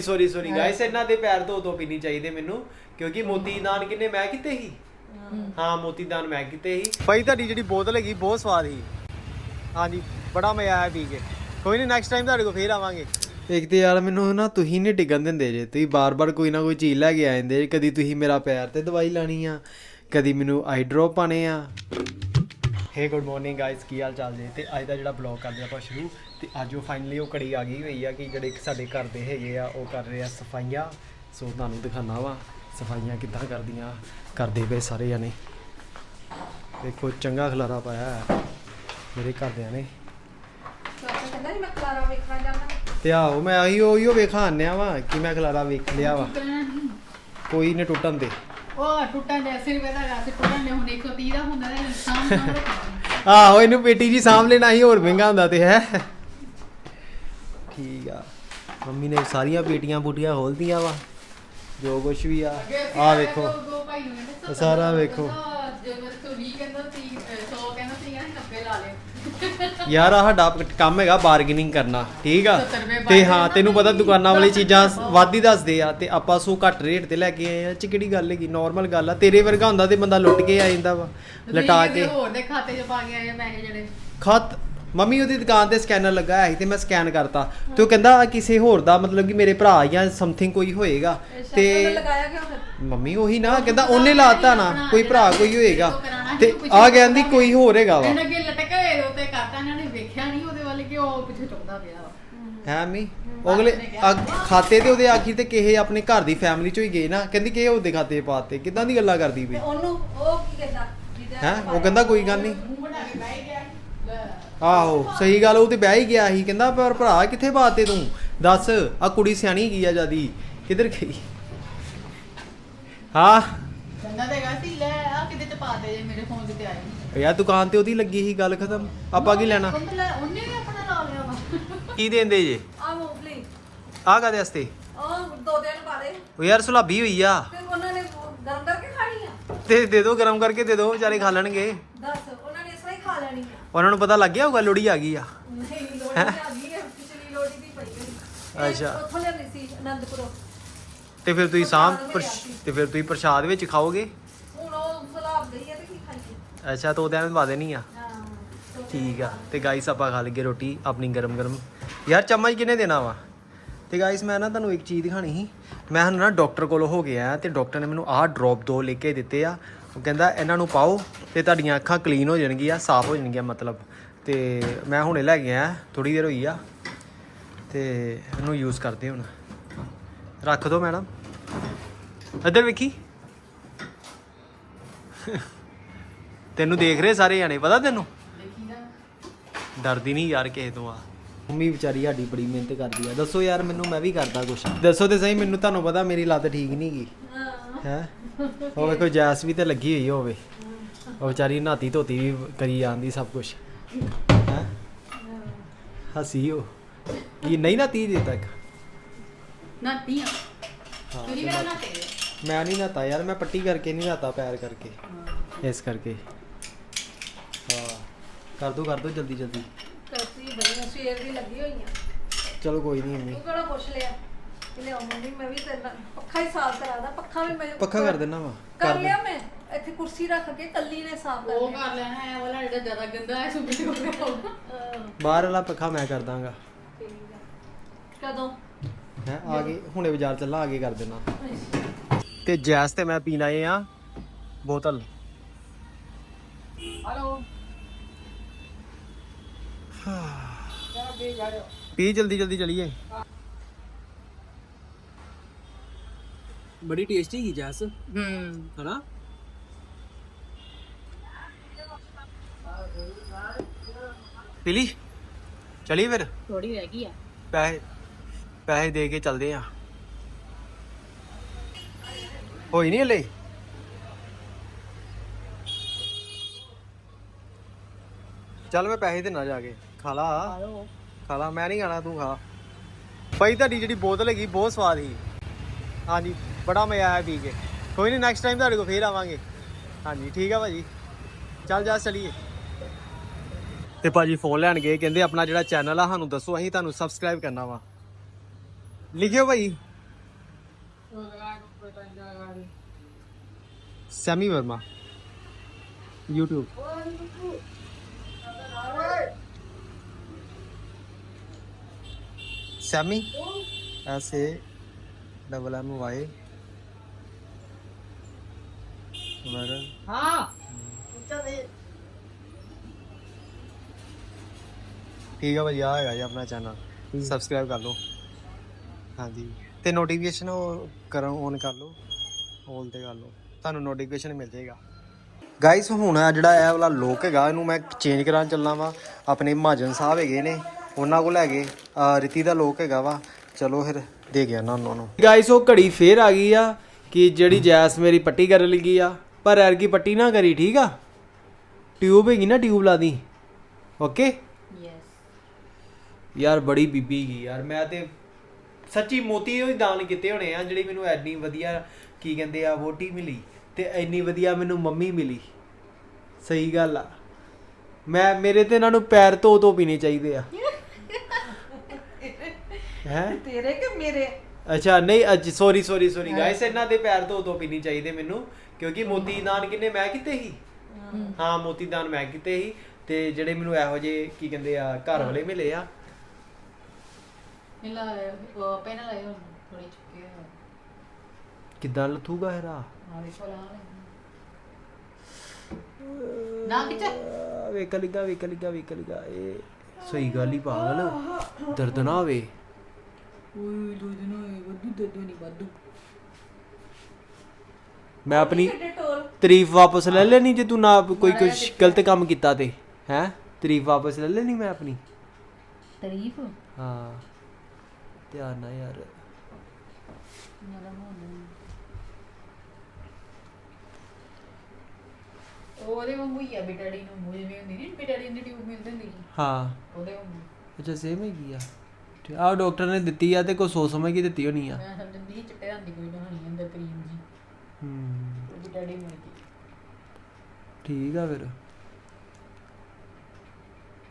Sorry sorry guys ਇਹਨਾਂ ਦੇ ਪੈਰ ਧੋ ਧੋ ਪੀਣੀ ਚਾਹੀਦੇ ਮੈਨੂੰ ਕਿਉਂਕਿ ਮੋਤੀ ਦਾਨ ਕਿੰਨੇ ਮੈਂ ਕੀਤੇ ਹਾਂ। ਮੋਤੀ ਦਾਨ ਮੈਂ ਕੀਤੇ ਸੀ। ਭਾਈ ਤੁਹਾਡੀ ਜਿਹੜੀ ਬੋਤਲ ਹੈਗੀ ਬਹੁਤ ਸਵਾਦ ਸੀ। ਹਾਂਜੀ ਬੜਾ ਮਜ਼ਾ ਆਇਆ ਪੀ ਕੇ। ਕੋਈ ਨਹੀਂ ਨੈਕਸਟ ਟਾਈਮ ਤੁਹਾਡੇ ਕੋਲ ਫੇਰ ਆਵਾਂਗੇ। ਇੱਕ ਤੇ ਯਾਰ ਮੈਨੂੰ ਨਾ ਤੁਸੀਂ ਨਹੀਂ ਟਿਕਣ ਦਿੰਦੇ ਜੇ। ਤੁਸੀਂ ਬਾਰ-ਬਾਰ ਕੋਈ ਨਾ ਕੋਈ ਚੀਜ਼ ਲੈ ਕੇ ਆ ਜਾਂਦੇ ਜੇ। ਕਦੀ ਤੁਸੀਂ ਮੇਰਾ ਪੈਰ ਤੇ ਦਵਾਈ ਲਾਣੀ ਆ ਕਦੀ ਮੈਨੂੰ ਆਈ ਡ੍ਰੌਪ ਪਾਣੇ ਆ। ਹੇ ਗੁੱਡ ਮਾਰਨਿੰਗ ਗਾਇਸ ਕੀ ਹਾਲ ਚਾਲ ਜੀ? ਤੇ ਅੱਜ ਦਾ ਜਿਹੜਾ ਬਲੌਗ ਕਰਦੇ ਆਪਾਂ ਸ਼ੁਰੂ ਤੇ ਅੱਜ ਉਹ ਫਾਈਨਲੀ ਉਹ ਘੜੀ ਆ ਗਈ ਹੋਈ ਆ ਕਿ ਜਿਹੜੇ ਸਾਡੇ ਘਰ ਦੇ ਹੈਗੇ ਆ ਉਹ ਕਰ ਰਹੇ ਆ ਸਫਾਈਆਂ। ਸੋ ਤੁਹਾਨੂੰ ਦਿਖਾਣਾ ਵਾ ਸਫਾਈਆਂ ਕਿੱਦਾਂ ਕਰਦੀਆਂ ਕਰਦੇ ਪਏ ਸਾਰੇ ਜਾਣੇ। ਦੇਖੋ ਚੰਗਾ ਖਲਾਰਾ ਪਾਇਆ ਹੈ ਮੇਰੇ ਘਰਦਿਆਂ ਨੇ। ਤੇ ਆਹੋ ਮੈਂ ਆਹੀ ਉਹੀ ਉਹ ਵੇਖਾਂ ਆਨਿਆ ਵਾ ਕਿ ਮੈਂ ਖਲਾਰਾ ਵੇਖ ਲਿਆ ਵਾ। ਕੋਈ ਨੇ ਟੁੱਟਣ ਦੇ। ਉਹ ਟੁੱਟਣ ਦੇ 80 ਰੁਪਏ ਦਾ ਗਾ ਸੀ ਟੁੱਟਣ ਦੇ ਹੁਣ 130 ਦਾ ਹੁੰਦਾ ਤੇ ਰੱਖਣਾ ਆਹੋ ਇਹਨੂੰ ਪੇਟੀ ਜੀ ਸਾਂਭ ਲੈਣਾ ਸੀ ਹੋਰ ਮਹਿੰਗਾ ਹੁੰਦਾ ਤੇ ਹੈ। ਮੰਮੀ ਨੇ ਸਾਰੀਆਂ ਪੇਟੀਆਂ ਬੂਟੀਆਂ ਖੋਲਦੀਆਂ ਵਾ। ਜੋ ਕੁਛ ਵੀ ਆ ਆ ਵੇਖੋ। ਇਹ ਸਾਰਾ ਵੇਖੋ। ਜੇ ਮੇਰੇ ਤੋਂ 20 ਕਹਿੰਦਾ ਸੀ 100 ਕਹਿੰਦਾ ਸੀ ਕਹਿੰਦਾ 90 ਲਾ ਲਿਓ ਯਾਰ ਆਹ ਸਾਡਾ ਕੰਮ ਹੈਗਾ ਬਾਰਗੇਨਿੰਗ ਕਰਨਾ ਠੀਕ ਆ? 70 ਰੁਪਏ ਤੇ ਹਾਂ ਤੈਨੂੰ ਪਤਾ ਦੁਕਾਨਾਂ ਵਾਲੀ ਚੀਜ਼ਾਂ ਹੀ ਦੱਸਦੇ ਆ ਤੇ ਆਪਾਂ ਸੋ ਘੱਟ ਰੇਟ ਤੇ ਲੈ ਕੇ ਆਏ ਆ। ਚ ਕਿਹੜੀ ਗੱਲ ਹੈਗੀ? ਨਾਰਮਲ ਗੱਲ ਆ। ਤੇਰੇ ਵਰਗਾ ਹੁੰਦਾ ਤੇ ਬੰਦਾ ਲੁੱਟ ਕੇ ਆ ਜਾਂਦਾ ਵਾ ਲਟਾ ਕੇ। ਹੋਰ ਦੇ ਖਾਤੇ 'ਚ ਪਾ ਕੇ ਆਏ ਪੈਸੇ ਜਿਹੜੇ? ਖਤ ਮੰਮੀ ਉਹਦੀ ਦੁਕਾਨ ਤੇ ਸਕੈਨਰ ਲੱਗਾ ਸੀ ਤੇ ਮੈਂ ਸਕੈਨ ਕਰਤਾ ਤੇ ਉਹ ਕਹਿੰਦਾ ਕਿਸੇ ਹੋਰ ਦਾ ਮਤਲਬ ਕਿ ਮੇਰੇ ਭਰਾ ਜਾਂ ਸਮਥਿੰਗ ਕੋਈ ਹੋਏਗਾ ਤੇ ਲਗਾਇਆ ਕਿਉਂ ਮੰਮੀ ਉਹੀ ਨਾ ਕਹਿੰਦਾ ਉਹਨੇ ਲਾਤਾ ਨਾ ਕੋਈ ਭਰਾ ਕੋਈ ਹੋਏਗਾ ਤੋਂ ਆ ਕਹਿੰਦੀ ਕੋਈ ਹੋਰ ਹੈਗਾ ਵਾ। ਇਹਨਾਂ ਅੱਗੇ ਲਟਕੇ ਹੋਏ ਉੱਤੇ ਕਰਤਾ ਇਹਨਾਂ ਨੇ ਵੇਖਿਆ ਨਹੀਂ ਉਹਦੇ ਵੱਲ ਕਿ ਉਹ ਪਿੱਛੇ ਚੁੱਕਦਾ ਪਿਆ ਵਾ। ਹੈ ਮੀ ਅਗਲੇ ਖਾਤੇ ਤੇ ਉਹਦੇ ਆਖਿਰ ਤੇ ਕਿਸੇ ਆਪਣੇ ਘਰ ਦੀ ਫੈਮਿਲੀ ਚੋਂ ਹੀ ਗਏ ਨਾ ਕਹਿੰਦੀ ਕਿ ਉਹਦੇ ਖਾਤੇ ਪਾਤੇ ਕਿਦਾਂ ਦੀ ਗੱਲਾਂ ਕਰਦੀ ਪਈ? ਉਹਨੂੰ ਉਹ ਕੀ ਕਹਿੰਦਾ? ਹੈ? ਉਹ ਕਹਿੰਦਾ ਕੋਈ ਗੱਲ ਨਹੀਂ ਮੂੰਹ ਬਣਾ ਕੇ ਬਹਿ ਗਿਆ ਲੈ। ਆਹੋ ਸਹੀ ਗੱਲ ਉਹ ਤੇ ਬਹਿ ਹੀ ਗਿਆ ਸੀ ਕਹਿੰਦਾ ਪਰ ਭਰਾ ਕਿੱਥੇ ਪਾਤੇ ਤੂੰ? ਦੱਸ ਆ ਕੁੜੀ ਸਿਆਣੀ ਕੀ ਆ ਜਿਆਦੀ ਕਿੱਧਰ ਗਈ? ਹਾਂ? ਕਹਿੰਦਾ ਤੇ ਹੈਗਾ ਸੀ ਲੈ ਆ ਕਿਤੇ ਚ ਪਾ ਦੇ ਜੇ ਮੇਰੇ ਫੋਨ ਤੇ ਆਈ ਯਾਰ ਦੁਕਾਨ ਤੇ ਉਹਦੀ ਲੱਗੀ ਸੀ ਗੱਲ ਖਤਮ। ਆਪਾਂ ਕੀ ਲੈਣਾ? ਉਹਨੇ ਵੀ ਆਪਣਾ ਲਾ ਲਿਆ ਵਾ। ਕੀ ਦੇਂਦੇ ਜੇ? ਆ ਮੂੰਗਫਲੀ। ਆ ਕਾਦੇ ਵਾਸਤੇ? ਉਹ ਦੋ ਦਿਨ ਬਾਰੇ ਉਹ ਯਾਰ ਸੁਲਾਬੀ ਹੋਈ ਆ। ਤੇ ਉਹਨਾਂ ਨੇ ਗਰਮ ਕਰਕੇ ਖਾਣੀ ਆ। ਤੇ ਦੇ ਦਿਓ ਗਰਮ ਕਰਕੇ ਦੇ ਦਿਓ ਵਿਚਾਰੇ ਖਾ ਲੈਣਗੇ ਦੱਸ ਉਹਨਾਂ ਨੇ ਇਸ ਤਰ੍ਹਾਂ ਹੀ ਖਾ ਲੈਣੀ ਆ ਉਹਨਾਂ ਨੂੰ ਪਤਾ ਲੱਗ ਗਿਆ ਹੋਊਗਾ ਲੋੜੀ ਆ ਗਈ ਆ? ਨਹੀਂ ਲੋੜੀ ਆ ਗਈ ਹੈ ਪਿਛਲੀ ਲੋੜੀ ਦੀ ਪਈ ਹੋਈ। ਅੱਛਾ। ਉੱਥੋਂ ਲਿਆਂਦੀ ਸੀ ਆਨੰਦਪੁਰੋਂ ਤੇ ਫਿਰ ਤੁਸੀਂ ਸਾਂਭ ਪ੍ਰਸ਼ਾਦ ਪ੍ਰਸ਼- ਮਿਲਿਆ ਸੀ। ਤੇ ਫਿਰ ਤੁਸੀਂ ਪ੍ਰਸ਼ਾਦ ਵਿੱਚ ਖਾਓਗੇ? ਹੁਣ ਉਹ ਸਲਾਬ ਗਈ ਹੈ ਤੇ ਕੀ ਖਾਈਏ? ਅੱਛਾ ਤਾਂ ਉਹਦੇ ਵਿੱਚ ਪਾ ਦੇਣੀ ਆ? ਠੀਕ ਆ। ਤੇ ਗਾਈਸ ਆਪਾਂ ਖਾ ਲਈਏ ਰੋਟੀ ਆਪਣੀ ਗਰਮ ਗਰਮ। ਯਾਰ ਚਮਚ ਕਿਨੇ ਦੇਣਾ ਵਾ? ਤੇ ਗਾਈਸ ਮੈਂ ਨਾ ਤੁਹਾਨੂੰ ਇੱਕ ਚੀਜ਼ ਦਿਖਾਣੀ ਸੀ। ਮੈਂ ਹੁਣ ਨਾ ਡਾਕਟਰ ਕੋਲ ਹੋ ਗਿਆ ਤੇ ਡਾਕਟਰ ਨੇ ਮੈਨੂੰ ਆਹ ਡ੍ਰੌਪ ਦੋ ਲਿਖ ਕੇ ਦਿੱਤੇ ਆ। ਉਹ ਕਹਿੰਦਾ ਇਹਨਾਂ ਨੂੰ ਪਾਓ ਤੇ ਤੁਹਾਡੀਆਂ ਅੱਖਾਂ ਕਲੀਨ ਹੋ ਜਾਣਗੀਆਂ ਸਾਫ਼ ਹੋ ਜਾਣਗੀਆਂ ਮਤਲਬ। ਤੇ ਮੈਂ ਹੁਣੇ ਲੈ ਆਇਆ ਥੋੜੀ ਦੇਰ ਹੋਈ ਆ। ਤੇ ਇਹਨੂੰ ਯੂਜ਼ ਕਰਦੇ ਹੁਣ। ਰੱਖ ਦਿਓ ਮੈਡਮ। ਇੱਧਰ ਵੇਖੀ। ਤੈਨੂੰ ਦੇਖ ਰਹੇ ਸਾਰੇ ਜਾਣੇ ਪਤਾ ਤੈਨੂੰ? ਡਰਦੀ ਨਹੀਂ ਯਾਰ ਕਿਸੇ ਤੋਂ ਆ। ਮੰਮੀ ਵਿਚਾਰੀ ਸਾਡੀ ਬੜੀ ਮਿਹਨਤ ਕਰਦੀ ਆ। ਦੱਸੋ ਯਾਰ ਮੈਨੂੰ ਮੈਂ ਵੀ ਕਰਦਾ ਕੁਛ। ਦੱਸੋ ਤੇ ਸਹੀ ਮੈਨੂੰ ਤੁਹਾਨੂੰ ਪਤਾ ਮੇਰੀ ਲੱਤ ਠੀਕ ਨਹੀਂ ਗਈ ਹੈ? ਉਹ ਵੇਖੋ ਜੈਸ ਵੀ ਤੇ ਲੱਗੀ ਹੋਈ ਹੋਵੇ। ਉਹ ਵਿਚਾਰੀ ਨਾਤੀ ਧੋਤੀ ਵੀ ਕਰੀ ਜਾਂਦੀ ਸਭ ਕੁਛ। ਹੈ? ਹਸੀ ਉਹ। ਇਹ ਨਹੀਂ ਨਾਤੀ ਜੇ ਤੱਕ। ਨਾਤੀ ਆ। ਹਾਂ, ਤੁਸੀਂ ਮੇਰਾ ਨਾਤੇ ਮੈਂ ਨਹੀਂ ਨਾਤਾ ਯਾਰ ਮੈਂ ਪੱਟੀ ਕਰਕੇ ਨਹੀਂ ਨਾਤਾ ਪੈਰ ਕਰਕੇ। ਇਸ ਕਰਕੇ। ਹਾਂ। ਕਰ ਦੋ ਕਰ ਦੋ ਜਲਦੀ ਜਲਦੀ। ਕਰਤੀ ਬਈ ਸਵੇਰ ਦੀ ਲੱਗੀ ਹੋਈ ਆ। ਚਲੋ ਕੋਈ ਨਹੀਂ ਮੰਮੀ। ਤੂੰ ਕਿਹੜਾ ਪੁੱਛ ਲਿਆ? ਕਿ ਲਿਆਓ ਮੰਮੀ ਮੈਂ ਵੀ ਤੇਰੇ ਪੱਖਾ ਹੀ ਸਾਫ਼ ਕਰਾਦਾ ਪੱਖਾ ਵੀ ਮੈਂ ਪੱਖਾ ਕਰ ਦੇਣਾ ਵਾ ਕਰ ਦੇ। ਲਿਆ ਮੈਂ ਇੱਥੇ ਕੁਰਸੀ ਰੱਖ ਕੇ ਕੱਲੀ ਨੇ ਸਾਫ਼ ਕਰ ਉਹ ਲਿਆ। ਕਰ ਲੈਣਾ ਹੈ ਵਾਲਾ ਜਿਹੜਾ ਜ਼ਿਆਦਾ ਗੰਦਾ ਹੈ ਸੁਪਰ ਹੋ। ਗਿਆ ਅਹ, ਬਾਹਰ ਵਾਲਾ ਪੱਖਾ ਮੈਂ ਕਰ ਦਾਂਗਾ। ਠੀਕ ਆ। ਕਦੋਂ? ਹੈ ਆ ਗਏ ਹੁਣੇ ਬਾਜ਼ਾਰ ਚੱਲਾਂ ਆ ਕੇ ਕਰ ਦੇਣਾ। ਤੇ ਜੈਸ ਤੇ ਮੈਂ ਪੀਣ ਆਏ ਆ ਬੋਤਲ। ਹਲੋ। ਪੀ ਜਲਦੀ ਜਲਦੀ ਚਲੀਏ। ਬੜੀ ਟੇਸਟੀ ਕੀ ਜੈਸ। ਹੂੰ। ਹਨਾ? ਪੀ ਲਈ ਚਲੀ ਫਿਰ? ਥੋੜੀ ਰਹਿ ਗਈ ਆ। ਪੈਸੇ ਪੈਸੇ ਦੇ ਕੇ ਚੱਲਦੇ ਆ। ਹੋਈ ਨਹੀਂ ਹਲੇ? ਚੱਲ ਮੈਂ ਪੈਸੇ ਦੇਣਾ ਜਾ ਕੇ ਖਾ ਲਾ। ਹਲੋ ਖਾ ਲਾ ਮੈਂ ਨਹੀਂ ਖਾਣਾ ਤੂੰ ਖਾ। ਭਾਈ ਤੁਹਾਡੀ ਜਿਹੜੀ ਬੋਤਲ ਹੈਗੀ ਬਹੁਤ ਸਵਾਦ ਸੀ। ਹਾਂਜੀ। ਬੜਾ ਮਜ਼ਾ ਆਇਆ ਪੀ ਕੇ। ਕੋਈ ਨਹੀਂ ਨੈਕਸਟ ਟਾਈਮ ਤੁਹਾਡੇ ਕੋਲ ਫੇਰ ਆਵਾਂਗੇ। ਹਾਂਜੀ, ਠੀਕ ਆ ਭਾਜੀ। ਚੱਲ, ਜਾ ਚਲੀਏ। ਤੇ ਭਾਜੀ ਫੋਨ ਲੈਣ ਗਏ, ਕਹਿੰਦੇ ਆਪਣਾ ਜਿਹੜਾ ਚੈਨਲ ਆ, ਸਾਨੂੰ ਦੱਸੋ, ਅਸੀਂ ਤੁਹਾਨੂੰ ਸਬਸਕ੍ਰਾਈਬ ਕਰਨਾ ਵਾ। ਲਿਖਿਓ ਭਾਈ। Sammy Verma. YouTube Sammy? S double M Y ਵਰ ਹਾਂ। ਠੀਕ ਆ ਭਾਈ ਆ ਹੈਗਾ ਜੀ ਆਪਣਾ ਚੈਨਲ ਸਬਸਕ੍ਰਾਈਬ ਕਰ ਲਓ। ਹਾਂਜੀ। ਤੇ ਨੋਟੀਫਿਕੇਸ਼ਨ ਉਹ ਕਰੋ ਔਨ ਕਰ ਲਓ। ਔਲ ਤੇ ਕਰ ਲਓ। ਤੁਹਾਨੂੰ ਨੋਟੀਫਿਕੇਸ਼ਨ ਮਿਲ ਜਾਏਗਾ। ਗਾਇਸ ਹੁਣ ਆ ਜਿਹੜਾ ਇਹ ਵਾਲਾ ਲੋਕ ਹੈਗਾ ਇਹਨੂੰ ਮੈਂ ਚੇਂਜ ਕਰਾਂ ਚੱਲਣਾ ਵਾ। ਆਪਣੇ ਮਹਾਜਨ ਸਾਹਿਬ ਹੈਗੇ ਨੇ ਉਹਨਾਂ ਕੋਲ ਹੈਗੇ। ਆ ਰਿਤੀ ਦਾ ਲੋਕ ਹੈਗਾ ਵਾ। ਚਲੋ ਫਿਰ ਦੇ ਗਿਆ ਨਾ ਉਹਨਾਂ ਨੂੰ। ਗਾਇਸ ਉਹ ਘੜੀ ਫੇਰ ਆ ਗਈ ਆ ਕਿ ਜਿਹੜੀ ਜੈਸ ਮੇਰੀ ਪੱਟੀ ਕਰਨ ਲੱਗੀ ਆ। ਪਰ ਐਰ ਕੀ ਪੱਟੀ ਨਾ ਕਰੀ ਠੀਕ ਆ? ਟਿਊਬ ਹੈਗੀ ਨਾ ਟਿਊਬ ਲਾ ਦੀ। ਓਕੇ ਯੈਸ ਯਾਰ ਬੜੀ ਬੀਬੀ ਗਈ ਯਾਰ ਮੈਂ ਤੇ ਸੱਚੀ ਮੋਤੀ ਹੋਈ ਦਾਨ ਕੀਤੇ ਹੋਣੇ ਆ ਜਿਹੜੀ ਮੈਨੂੰ ਐਨੀ ਵਧੀਆ ਕੀ ਕਹਿੰਦੇ ਆ ਵੋਟੀ ਮਿਲੀ ਤੇ ਐਨੀ ਵਧੀਆ ਮੈਨੂੰ ਮੰਮੀ ਮਿਲੀ। ਸਹੀ ਗੱਲ ਆ। ਮੈਂ ਮੇਰੇ ਤੇ ਇਹਨਾਂ ਨੂੰ ਪੈਰ ਧੋ ਧੋ ਪੀਣੇ ਚਾਹੀਦੇ ਆ। ਹੈ? ਤੇਰੇ ਕਿ ਮੇਰੇ? ਅੱਛਾ ਨਹੀਂ ਅੱਜ ਸੌਰੀ ਸੌਰੀ ਸੌਰੀ ਗਾਇਸ ਇਹਨਾਂ ਦੇ ਪੈਰ ਧੋ ਧੋ ਪੀਣੀ ਚਾਹੀਦੇ ਮੈਨੂੰ। ਕਿਉਂਕਿ ਮੋਤੀ ਦਾਨ ਕਿੰਨੇ ਮੈਂ ਕੀਤੇ ਸੀ? ਹਾਂ। ਮੋਤੀ ਦਾਨ ਮੈਂ ਕੀਤੇ ਸੀ ਤੇ ਜਿਹੜੇ ਮੈਨੂੰ ਇਹੋ ਜਿਹੇ ਕੀ ਕਹਿੰਦੇ ਆ ਘਰ ਵਾਲੇ ਮਿਲੇ ਆ। ਇਲਾ ਉਹ ਪੈਨ ਲਾਇਓ ਥੋੜੀ ਚੁੱਕੇ ਕਿੱਦਾਂ ਲਥੂਗਾ ਵੇਖੋ ਲਾ ਨਾ ਕਿਚ ਵੇਖ ਲਿਗਾ ਵੇਖ ਲਿਗਾ ਵੇਖ ਲਿਗਾ ਇਹ ਸਹੀ ਗੱਲ ਹੀ ਪਾਗਲ। ਦਰਦ ਨਾ ਹੋਵੇ। ਓਏ ਦੋ ਦਿਨ ਹੋਏ ਵੱਧੂ ਦੱਦੂ ਨਹੀਂ ਵੱਧੂ। ਮੈਂ ਆਪਣੀ ਤਾਰੀਫ ਵਾਪਸ ਲੈ ਲੈਣੀ ਜੇ ਤੂੰ ਨਾ ਕੋਈ ਕੁਝ ਗਲਤ ਕੰਮ ਕੀਤਾ ਤੇ ਹੈ? ਤਾਰੀਫ ਵਾਪਸ ਲੈ ਲੈਣੀ ਮੈਂ ਆਪਣੀ? ਤਾਰੀਫ? ਹਾਂ। ਧਿਆਨ ਨਾਲ ਯਾਰ। ਉਹਦੇ ਵਾਂਗੂ ਹੀ ਆ ਬੇਟਾੜੀ ਨੂੰ ਮੂਝ ਵੀ ਹੁੰਦੀ ਨਹੀਂ ਬੇਟਾੜੀ ਦੀ ਟਿਊਬ ਮਿਲਦੀ ਹੁੰਦੀ ਹਾਂ। ਉਹਦੇ ਵਾਂਗੂ। ਅੱਛਾ ਸੇਮ ਹੈਗੀ ਆ। ਠੀਕ ਆ ਡਾਕਟਰ ਨੇ ਦਿੱਤੀ ਆ ਤੇ ਕੋ ਸੋਚ ਸਮਝ ਕੇ ਦਿੱਤੀ ਹੋਣੀ ਆ। ਮੈਂ ਸਮਝਦੀ ਸੀ ਚਿੱਟੇ ਰੰਗ ਦੀ ਕੋਈ ਕਹਾਣੀ ਅੰਦਰ ਕਰੀਮ ਜੀ। ਹੂੰ। ਗਈ ਠੀਕ ਆ ਫਿਰ।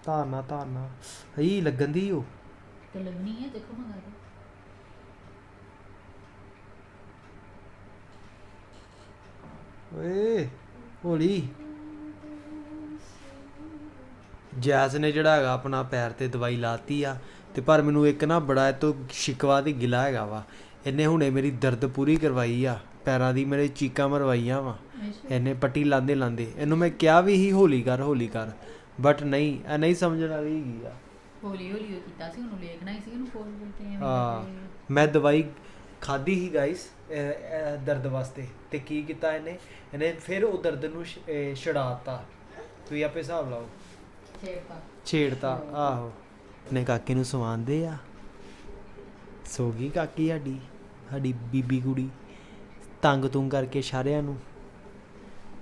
ਧਾਰਨਾ ਧਾਰਨਾ। ਹਈ ਲੱਗਣ ਦੀ ਉਹ। ਤੇ ਲੱਗਣੀ ਹੈ ਦੇਖੋ ਮੰਗਾ ਕੇ ਓਏ ਹੋਲੀ। ਜੈਸ ਨੇ ਜਿਹੜਾ ਹੈਗਾ ਆਪਣਾ ਪੈਰ ਤੇ ਦਵਾਈ ਲਾਤੀ ਆ ਤੇ ਪਰ ਮੈਨੂੰ ਇੱਕ ਨਾ ਬੜਾ ਇਹ ਤੋਂ ਸ਼ਿਕਵਾ ਤੇ ਗਿਲਾ ਹੈਗਾ ਵਾ। ਇਹਨੇ ਹੁਣੇ ਮੇਰੀ ਦਰਦ ਪੂਰੀ ਕਰਵਾਈ ਆ। ਪੈਰਾਂ ਦੀ ਮੇਰੇ ਚੀਕਾਂ ਮਰਵਾਈਆਂ ਵਾ। ਇਹਨੇ ਪੱਟੀ ਲਾਂਦੇ ਲਾਂਦੇ। ਇਹਨੂੰ ਮੈਂ ਕਿਹਾ ਵੀ ਹੀ ਹੋਲੀ ਕਰ ਹੋਲੀ ਕਰ। ਬਟ ਨਹੀਂ ਇਹ ਨਹੀਂ ਸਮਝਣ ਵਾਲੀ ਹੈਗੀ ਆ। ਹੌਲੀ ਹੌਲੀ ਉਹ ਕੀਤਾ ਸੀ ਉਹਨੂੰ ਲੇਖਣਾ ਹੀ ਸੀ ਉਹਨੂੰ ਬੋਲਤੇ ਹਾਂ। ਮੈਂ ਦਵਾਈ ਖਾਧੀ ਹੀ ਗਾਇਸ ਦਰਦ ਵਾਸਤੇ। ਤੇ ਕੀ ਕੀਤਾ ਇਹਨੇ? ਇਹਨੇ ਫਿਰ ਉਹ ਦਰਦ ਨੂੰ ਛ- ਇਹ ਛੁਡਾਤਾ। ਤੁਸੀਂ ਆਪੇ ਹਿਸਾਬ ਲਾਓ। ਛੇੜਤਾ। ਛੇੜਤਾ ਆਹੋ। ਨੇ ਕਾਕੇ ਨੂੰ ਸਵਾਉਂਦੇ ਆ। ਸੋ ਗਈ ਕਾਕੀ ਸਾਡੀ ਸਾਡੀ ਬੀਬੀ ਕੁੜੀ। ਤੰਗ ਤੁੰਗ ਕਰਕੇ ਸਾਰਿਆਂ ਨੂੰ।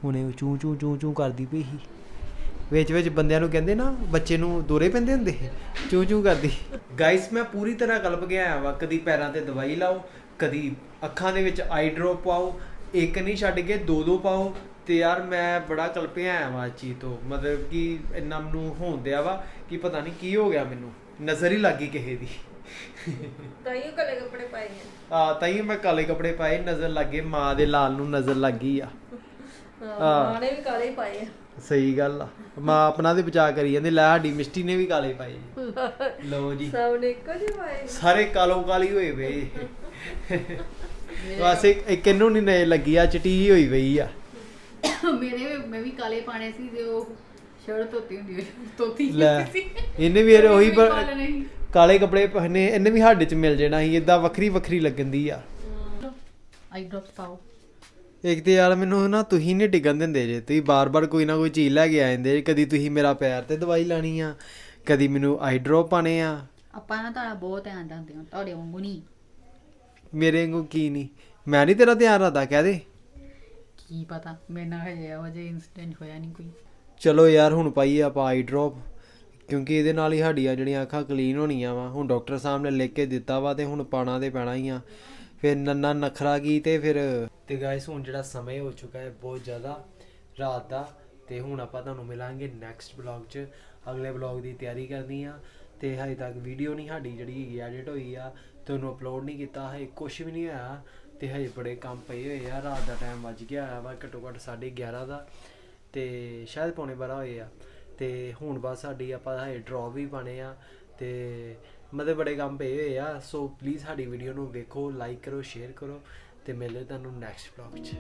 ਹੁਣੇ ਉਹ ਚੂੰ ਚੂ ਚੂ ਚੂ ਕਰਦੀ ਪਈ ਸੀ। ਵਿੱਚ ਵਿੱਚ ਬੰਦਿਆਂ ਨੂੰ ਕਹਿੰਦੇ ਨਾ, ਬੱਚੇ ਨੂੰ ਦੋਰੇ ਪੈਂਦੇ ਹੁੰਦੇ ਚੂੰ ਚੂ ਕਰਦੀ। ਗਾਇਸ ਮੈਂ ਪੂਰੀ ਤਰ੍ਹਾਂ ਕਲਪ ਗਿਆ ਆਇਆ ਵਾ, ਕਦੀ ਪੈਰਾਂ ਤੇ ਦਵਾਈ ਲਾਓ, ਕਦੀ ਅੱਖਾਂ ਦੇ ਵਿੱਚ ਆਈ ਡ੍ਰੌਪ ਪਾਓ, ਇੱਕ ਨਹੀਂ ਛੱਡ ਕੇ ਦੋ ਦੋ ਪਾਓ। ਤੇ ਯਾਰ ਮੈਂ ਬੜਾ ਕਲਪਿਆ ਆਇਆ ਵਾ ਇਸ ਚੀਜ਼ ਤੋਂ। ਮਤਲਬ ਕਿ ਇੰਨਾ ਮੈਨੂੰ ਹੋਣ ਦਿਆ ਵਾ ਕਿ ਪਤਾ ਨਹੀਂ ਕੀ ਹੋ ਗਿਆ ਮੈਨੂੰ। ਨਜ਼ਰ ਹੀ ਲੱਗੀ ਕਿਸੇ ਦੀ। ਤਾਈਓ ਕਲੇ ਕੱਪੜੇ ਪਾਏ ਆ ਆ ਤਾਂ ਹੀ ਮੈਂ ਕਾਲੇ ਕੱਪੜੇ ਪਾਏ ਨਜ਼ਰ ਲੱਗੇ ਮਾਂ ਦੇ ਲਾਲ ਨੂੰ ਨਜ਼ਰ ਲੱਗ ਗਈ ਆ। ਹਾਂ ਵੀ ਕਾਲੇ ਹੀ ਪਾਏ ਆ। ਸਹੀ ਗੱਲ ਆ। ਮਾਂ ਆਪਣਾ ਤੇ ਬਚਾ ਕਰੀ ਜਾਂਦੀ ਲੈ ਸਾਡੀ ਮਿਸਟੀ ਨੇ ਵੀ ਕਾਲੇ ਪਾਏ। ਜੀ ਲਓ ਜੀ। ਸਭ ਨੇ ਇੱਕੋ ਜਿਹੇ ਪਾਏ। ਸਾਰੇ ਕਾਲੋ ਕਾਲੀ ਹੋਏ ਵੇ। ਬਸ ਇੱਕ ਇੱਕ ਇਹਨੂੰ ਨਹੀਂ ਨਜ਼ਰ ਲੱਗੀ ਆ ਚਟੀ ਜਿਹੀ ਹੋਈ ਪਈ ਆ। ਮੇਰੇ ਵੀ- ਮੈਂ ਵੀ ਕਾਲੇ ਪਾਣੇ ਸੀ ਤੇ ਉਹ ਸ਼ਰਟ ਧੋਤੀ ਹੁੰਦੀ ਹੋਈ ਧੋਤੀ ਲੈ ਸੀ। ਇਹਨੇ ਵੀ ਯਾਰ ਉਹੀ ਬ- ਕਾਲੇ ਕੱਪੜੇ ਪਹਿਨੇ ਇਹਨੇ ਵੀ ਸਾਡੇ ਚ ਮਿਲ ਜਾਣਾ ਸੀ ਇਦਾਂ ਵੱਖਰੀ ਵੱਖਰੀ ਲੱਗਣ ਦੀ ਆ। ਆਈ ਡ੍ਰੌਪਸ ਪਾਓ। ਇੱਕ ਤੇ ਯਾਰ ਮੈਨੂੰ ਨਾ ਤੁਸੀਂ ਨਹੀਂ ਟਿਕਣ ਦਿੰਦੇ ਜੇ ਤੁਸੀਂ ਬਾਰ-ਬਾਰ ਕੋਈ ਨਾ ਕੋਈ ਚੀਜ਼ ਲੈ ਕੇ ਆ ਜਾਂਦੇ ਜੇ। ਕਦੀ ਤੁਸੀਂ ਮੇਰਾ ਪੈਰ ਤੇ ਦਵਾਈ ਲਾਣੀ ਆ ਕਦੀ ਮੈਨੂੰ ਆਈ ਡ੍ਰੌਪ ਪਾਣੇ ਆ। ਆਪਾਂ ਨਾ ਤੁਹਾਡਾ ਬਹੁਤ ਧਿਆਨ ਰੱਖਦੇ ਹਾਂ ਤੁਹਾਡੇ ਵਾਂਗੂ ਨਹੀਂ ਮੇਰੇ ਵਾਂਗੂ ਕੀ ਨਹੀਂ ਮੈਂ ਨਹੀਂ ਤੇਰਾ ਧਿਆਨ ਰੱਖਦਾ ਕਹਿ ਦੇ। ਕੀ ਪਤਾ ਮੇਰੇ ਨਾਲ ਹਜੇ ਇਹੋ ਜਿਹਾ ਇਨਸੀਡੈਂਟ ਹੋਇਆ ਨਹੀਂ ਕੋਈ। ਚਲੋ ਯਾਰ ਹੁਣ ਪਾਈਏ ਆਪਾਂ ਆਈ ਡ੍ਰੌਪ ਕਿਉਂਕਿ ਇਹਦੇ ਨਾਲ ਹੀ ਸਾਡੀਆਂ ਜਿਹੜੀਆਂ ਅੱਖਾਂ ਕਲੀਨ ਹੋਣੀਆਂ ਵਾ। ਹੁਣ ਡਾਕਟਰ ਸਾਹਿਬ ਨੇ ਲਿਖ ਕੇ ਦਿੱਤਾ ਵਾ ਤੇ ਹੁਣ ਪਾਣਾ ਤੇ ਪੈਣਾ ਹੀ ਆ। ਫਿਰ ਨੰਨਾ ਨਖਰਾ ਕੀ ਤੇ ਫਿਰ ਤੇ ਗਾਇਸ ਹੁਣ ਜਿਹੜਾ ਸਮੇਂ ਹੋ ਚੁੱਕਾ ਹੈ ਬਹੁਤ ਜ਼ਿਆਦਾ ਰਾਤ ਦਾ ਤੇ ਹੁਣ ਆਪਾਂ ਤੁਹਾਨੂੰ ਮਿਲਾਂਗੇ ਨੈਕਸਟ ਬਲੌਗ 'ਚ। ਅਗਲੇ ਬਲੌਗ ਦੀ ਤਿਆਰੀ ਕਰਨੀ ਆ ਤੇ ਹਜੇ ਤੱਕ ਵੀਡੀਓ ਨਹੀਂ ਸਾਡੀ ਜਿਹੜੀ ਹੈਗੀ ਐਡਿਟ ਹੋਈ ਆ। ਤੇ ਉਹਨੂੰ ਅਪਲੋਡ ਨਹੀਂ ਕੀਤਾ ਹੈ ਕੁਝ ਵੀ ਨਹੀਂ ਹੋਇਆ। ਤੇ ਹਜੇ ਬੜੇ ਕੰਮ ਪਏ ਹੋਏ ਆ, ਰਾਤ ਦਾ ਟਾਈਮ ਵੱਜ ਗਿਆ ਆ ਵਾ ਘੱਟੋ ਘੱਟ 11:30 ਦਾ। ਤੇ ਸ਼ਾਇਦ ਪੌਣੇ 12 ਹੋਏ ਆ। ਤੇ ਹੁਣ ਬਸ ਸਾਡੀ ਆਪਾਂ ਹਜੇ ਡਰਾਅ ਵੀ ਪਾਣੇ ਆ ਤੇ ਮਤਲਬ ਬੜੇ ਕੰਮ ਪਏ ਹੋਏ ਆ, ਸੋ ਪਲੀਜ਼ ਸਾਡੀ ਵੀਡੀਓ ਨੂੰ ਵੇਖੋ ਲਾਈਕ ਕਰੋ ਸ਼ੇਅਰ ਕਰੋ ਤੇ ਮਿਲਦੇ ਤੁਹਾਨੂੰ ਨੈਕਸਟ ਵਲੌਗ 'ਚ।